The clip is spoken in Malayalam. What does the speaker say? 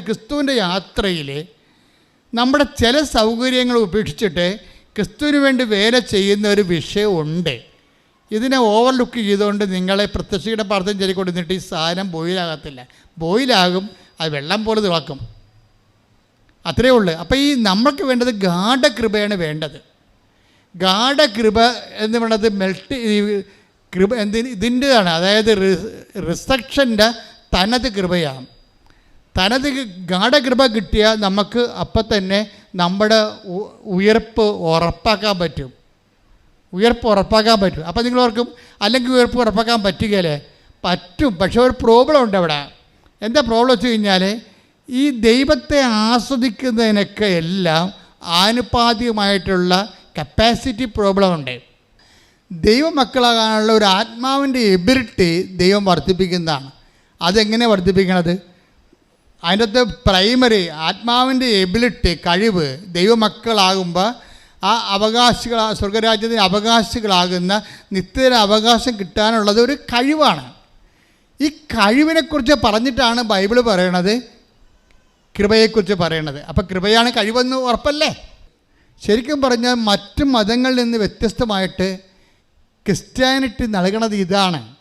ക്രിസ്തുവിന്റെ യാത്രയിൽ നമ്മുടെ ചില സൗകര്യങ്ങൾ ഉപേക്ഷിച്ചിട്ട് ക്രിസ്തുവിന് വേണ്ടി വേല ചെയ്യുന്ന ഒരു വിഷയമുണ്ട്. ഇതിനെ ഓവർലുക്ക് ചെയ്തുകൊണ്ട് നിങ്ങളെ പ്രത്യക്ഷയുടെ പ്രാർത്ഥന ചൊല്ലിക്കൊണ്ടിരുന്നിട്ട് ഈ സാധനം ബോയിലാകത്തില്ല ബോയിലാകും അത് വെള്ളം പോലെ തിളക്കും. അത്രയേ ഉള്ളൂ. അപ്പോൾ ഈ നമ്മൾക്ക് വേണ്ടത് ഗാഠകൃപയാണ് വേണ്ടത്. ഗാഠകൃപ എന്ന് പറയുന്നത് മെൽറ്റ് കൃപ എന്തിന് ഇതിന്റെതാണ്. അതായത് റിസക്ഷന്റെ തനത് കൃപയാണ്. തനത് ഗാഠകൃപ കിട്ടിയാൽ നമുക്ക് അപ്പം തന്നെ നമ്മുടെ ഉയർപ്പ് ഉറപ്പാക്കാൻ പറ്റും. ഉയർപ്പ് ഉറപ്പാക്കാൻ പറ്റും. അപ്പം നിങ്ങൾ ഓർക്കും അല്ലെങ്കിൽ ഉയർപ്പ് ഉറപ്പാക്കാൻ പറ്റുകയല്ലേ പറ്റും. പക്ഷേ ഒരു പ്രോബ്ലം ഉണ്ട് അവിടെ. എന്താ പ്രോബ്ലം വെച്ച് കഴിഞ്ഞാൽ ഈ ദൈവത്തെ ആസ്വദിക്കുന്നതിനൊക്കെ എല്ലാം ആനുപാതികമായിട്ടുള്ള കപ്പാസിറ്റി പ്രോബ്ലം ഉണ്ട്. ദൈവമക്കളാകാനുള്ള ഒരു ആത്മാവിന്റെ എബിലിറ്റി ദൈവം വർദ്ധിപ്പിക്കുന്നതാണ്. അതെങ്ങനെ വർദ്ധിപ്പിക്കണത്? അതിന്റെ പ്രൈമറി ആത്മാവിന്റെ എബിലിറ്റി കഴിവ് ദൈവമക്കളാകുമ്പോൾ ആ അവകാശികൾ സ്വർഗരാജ്യത്തിന് അവകാശികളാകുന്ന നിത്യ അവകാശം കിട്ടാനുള്ളത് ഒരു കഴിവാണ്. ഈ കഴിവിനെക്കുറിച്ച് പറഞ്ഞിട്ടാണ് ബൈബിൾ പറയണത് കൃപയെക്കുറിച്ച് പറയണത്. അപ്പോൾ കൃപയാണ് കഴിവെന്ന് ഉറപ്പല്ലേ? ശരിക്കും പറഞ്ഞാൽ മറ്റു മതങ്ങളിൽ നിന്ന് വ്യത്യസ്തമായിട്ട് ക്രിസ്ത്യാനിറ്റി നൽകണത് ഇതാണ്.